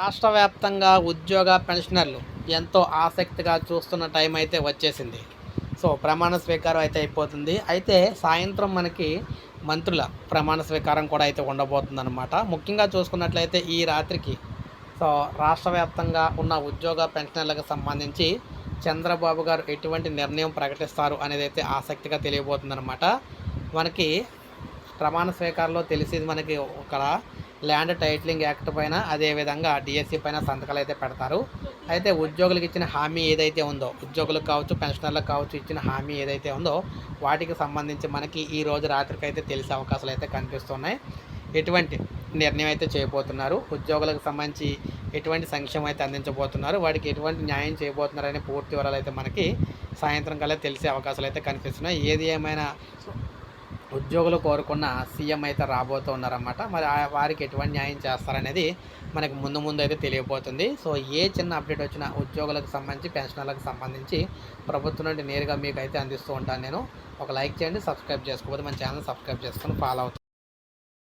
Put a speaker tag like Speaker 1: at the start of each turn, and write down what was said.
Speaker 1: రాష్ట్ర వ్యాప్తంగా ఉద్యోగ పెన్షనర్లు ఎంతో ఆసక్తిగా చూస్తున్న టైం అయితే వచ్చేసింది. సో ప్రమాణ స్వీకారం అయితే అయిపోతుంది. అయితే సాయంత్రం మనకి మంత్రుల ప్రమాణ స్వీకారం కూడా అయితే ఉండబోతుందన్నమాట. ముఖ్యంగా చూసుకున్నట్లయితే ఈ రాత్రికి సో రాష్ట్ర వ్యాప్తంగా ఉన్న ఉద్యోగ పెన్షనర్లకు సంబంధించి చంద్రబాబు గారు ఎటువంటి నిర్ణయం ప్రకటిస్తారు అనేది అయితే ఆసక్తిగా తెలియబోతుందన్నమాట. మనకి ప్రమాణ స్వీకారంలో తెలిసేది మనకి ఒక ల్యాండ్ టైటిలింగ్ యాక్ట్ పైన అదేవిధంగా డిఎస్సి పైన సంతకాలు అయితే పెడతారు. అయితే ఉద్యోగులకు ఇచ్చిన హామీ ఏదైతే ఉందో ఉద్యోగులకు కావచ్చు పెన్షనర్లకు కావచ్చు ఇచ్చిన హామీ ఏదైతే ఉందో వాటికి సంబంధించి మనకి ఈ రోజు రాత్రికి అయితే తెలిసే అవకాశాలు అయితే కనిపిస్తున్నాయి. ఎటువంటి నిర్ణయం అయితే చేయబోతున్నారు? ఉద్యోగులకు సంబంధించి ఎటువంటి సంక్షేమం అయితే అందించబోతున్నారు? వాడికి ఎటువంటి న్యాయం చేయబోతున్నారు అనే పూర్తి వివరాలు అయితే మనకి సాయంత్రం కల్లా తెలిసే అవకాశాలు అయితే కనిపిస్తున్నాయి. ఏది ఏమైనా ఉద్యోగులు కోరుకున్న సీఎం అయితే రాబోతున్నారన్నమాట మరి వారికి ఎటువంటి న్యాయం చేస్తారనేది మనకు ముందు ముందు అయితే తెలియబోతుంది. సో ఏ చిన్న అప్డేట్ వచ్చినా ఉద్యోగులకు సంబంధించి పెన్షనర్లకు సంబంధించి ప్రభుత్వం నుండి నేరుగా మీకు అయితే అందిస్తూ ఉంటాను నేను. ఒక లైక్ చేయండి సబ్స్క్రైబ్ చేసుకోకపోతే మన ఛానల్ సబ్స్క్రైబ్ చేసుకొని ఫాలో అవుతుంది